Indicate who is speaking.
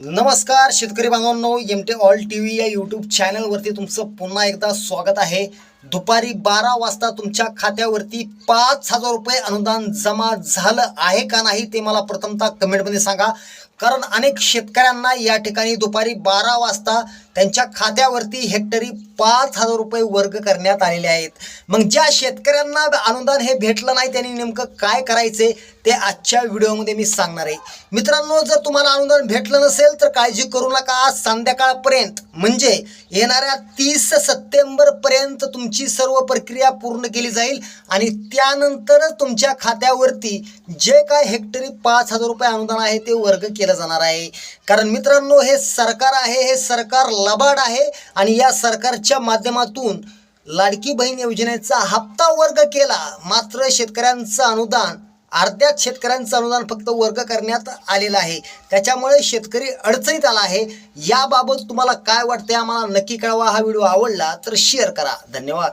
Speaker 1: नमस्कार शेतकरी बांधवांनो M T all T V या यूट्यूब चॅनलवरती तुमचं पुन्हा एकदा स्वागत आहे. दुपारी बारा वाजता तुमच्या खात्यावरती पाच हजार रुपये अनुदान जमा झालं आहे का नाही ते मला प्रथमतः कमेंटमध्ये सांगा. कारण अनेक शेतकऱ्यांना या ठिकाणी दुपारी बारा वाजता त्यांच्या खात्यावरती हेक्टरी पाच हजार रुपये वर्ग करण्यात आलेले आहेत. मग ज्या शेतकऱ्यांना अनुदान हे भेटलं नाही त्यांनी नेमकं काय करायचे ते आजच्या व्हिडिओमध्ये मी सांगणार आहे. मित्रांनो जर तुम्हाला अनुदान भेटलं नसेल तर काळजी करू नका. आज संध्याकाळपर्यंत म्हणजे येणाऱ्या तीस सप्टेंबरपर्यंत तुमची सर्व प्रक्रिया पूर्ण केली जाईल आणि त्यानंतरच तुमच्या खात्यावरती जे काय हेक्टरी पाच हजार रुपये अनुदान आहे ते वर्ग केलं जाणार आहे. कारण मित्रांनो हे सरकार आहे हे सरकार लबाड आहे आणि या सरकारच्या माध्यमातून लाडकी बहीण योजनेचा हप्ता वर्ग केला. मात्र शेतकऱ्यांचं अनुदान अर्ध्यात शेतकऱ्यांचं अनुदान फक्त वर्ग करण्यात आलेलं आहे. त्याच्यामुळे शेतकरी अडचणीत आला आहे. याबाबत तुम्हाला काय वाटते आम्हाला नक्की कळवा. हा व्हिडिओ आवडला तर शेअर करा. धन्यवाद.